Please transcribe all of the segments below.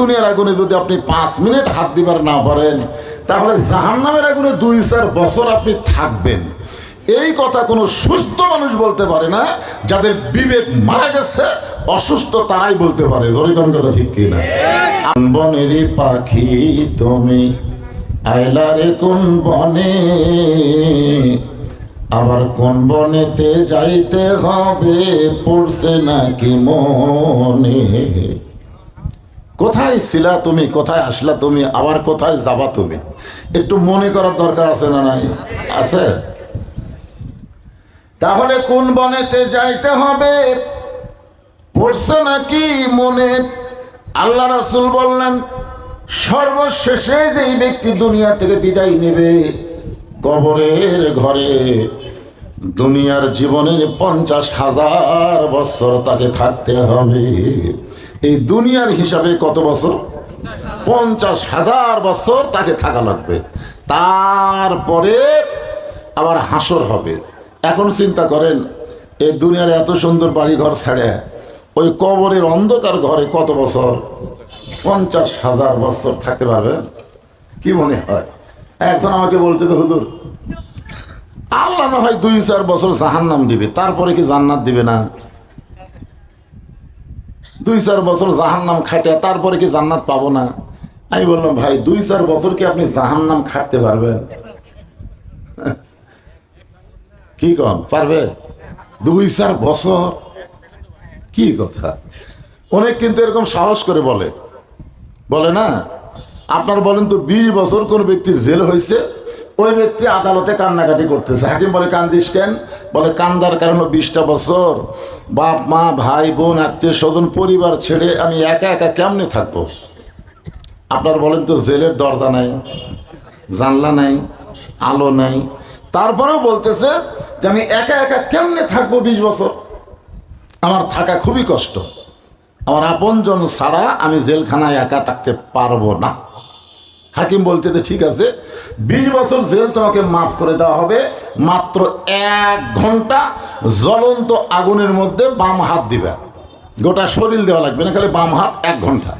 দুনিয়ার আগুনে যদি আপনি পাঁচ মিনিট হাত দিবার না পারেন, তাহলে জাহান্নামের আগুনে দুই চার বছর আপনি থাকবেন। এই কথা কোনো সুস্থ মানুষ বলতে পারে না, যাদের বিবেক মারা গেছে, অসুস্থ তারাই বলতে পারে। ধরে কথা ঠিক কিনা বনেরই পাখি তুমি? আইলারে কোন বনে? আবার কোন বনেতে যাইতে হবে, পড়ছে নাকি মনে? কোথায় ছিলা তুমি? কোথায় আসলা তুমি? আবার কোথায় যাবা তুমি? একটু মনে করার দরকার আছে না নাই? আছে? তাহলে কোন বনেতে যাইতে হবে? পড়ছে নাকি মনে? আল্লাহ রাসুল বললেন, সর্বশেষে যেই ব্যক্তি দুনিয়া থেকে বিদায় নেবে, কবরের ঘরে দুনিয়ার জীবনের পঞ্চাশ হাজার বছর তাকে থাকতে হবে। এই দুনিয়ার হিসাবে কত বছর? পঞ্চাশ হাজার বছর তাকে থাকা লাগবে। তারপরে আবার হাসর হবে। এখন চিন্তা করেন, এই দুনিয়ার এত সুন্দর বাড়ি ঘর ছেড়ে ওই কবরের অন্ধকার ঘরে কত বছর? পঞ্চাশ হাজার বছর থাকতে পারবেন? কি মনে হয়? একজন আমাকে বলতে হুজুর আল্লাহ হয় দুই, চার বছর জাহান্নাম দিবে, তারপরে কি জান্নাত দিবে না? দুই, চার বছর জাহান্নাম খাটে তারপরে কি জান্নাত পাবো না? আমি বললাম, ভাই, দুই, চার বছর কি আপনি জাহান্নাম খাটতে পারবেন? কি কন, পারবে? দুই, চার বছর? কি কথা? অনেক কিন্তু এরকম সাহস করে বলে। বলে না? আপনার বলেন তো, বিশ বছর কোন ব্যক্তির জেল হয়েছে? ওই ব্যক্তি আদালতে কান্নাকাটি করতেছে। হাকিম বলে, কান্দিস কেন? বলে, কান্দার কারণে বিশটা বছর বাপ, মা, ভাই, বোন, আত্মীয় স্বজন, পরিবার ছেড়ে আমি একা একা কেমনে থাকব? আপনার বলেন তো, জেলের দরজা নাই, জানলা নাই, আলো নাই। তারপরেও বলতেছে যে, আমি একা একা কেমনে থাকব বিশ বছর? আমার থাকা খুবই কষ্ট। আমার আপনজন ছাড়া আমি জেলখানায় একা থাকতে পারব না। হাকিম বলতে যে, ঠিক আছে, বিশ বছর জেল তোমাকে মাফ করে দেওয়া হবে, মাত্র এক ঘণ্টা জ্বলন্ত আগুনের মধ্যে বাম হাত দিবে। গোটা শরীর দেওয়া লাগবে না, খালি বাম হাত এক ঘণ্টা।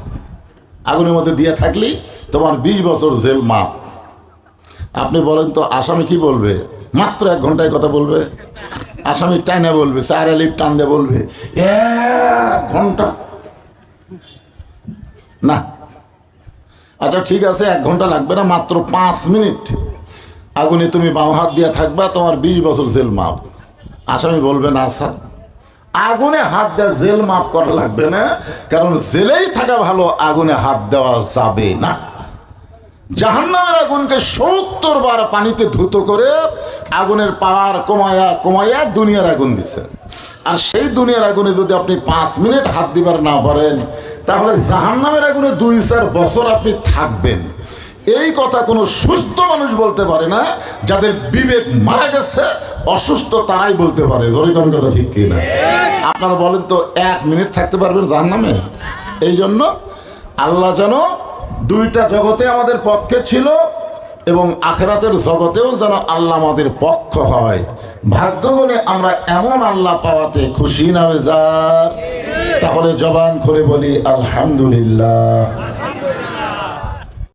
আগুনের মধ্যে দিয়ে থাকলেই তোমার বিশ বছর জেল মাফ। আপনি বলেন তো, আসামি কি বলবে? মাত্র এক ঘন্টায় কথা বলবে? আসামি টাইনে বলবে চার লিপ টান দিয়ে বলবে। এক ঘণ্টা। না আচ্ছা ঠিক আছে, এক ঘণ্টা লাগবে না, মাত্র পাঁচ মিনিট। আগুনে তুমি বাম হাত দিয়ে থাকবা, তোমার বিশ বছর জেল মাপ। আসামি বলবে, না, স্যার। আগুনে হাত দেওয়া জেল মাপ করা লাগবে না, কারণ জেলেই থাকা ভালো, আগুনে হাত দেওয়া যাবে না। জাহান্নামের আগুনকে সত্তর বার পানিতে ধুতো করে আগুনের পাওয়ার কমায়া কমায়া দুনিয়ার আগুন দিছে। আর সেই দুনিয়ার আগুনে যদি আপনি পাঁচ মিনিট হাত দিবার না পারেন তাহলে জাহান্নামের আগুনে দুই চার বছর আপনি থাকবেন। এই কথা কোনো সুস্থ মানুষ বলতে পারে না, যাদের বিবেক মারা গেছে, অসুস্থ তারাই বলতে পারে। ধরে কোন কথা ঠিক কিনা আপনারা বলেন তো, এক মিনিট থাকতে পারবেন জাহান্নামে? এই জন্য আল্লাহ যেন দুইটা জগতে আমাদের পক্ষে ছিল এবং আখেরাতের জগতেও যেন আল্লাহ আমাদের পক্ষ হয়। ভাগ্য বলে আমরা এমন আল্লাহ পাওয়াতে খুশি না বেজার। তাহলে জবান করে বলি আলহামদুলিল্লাহ।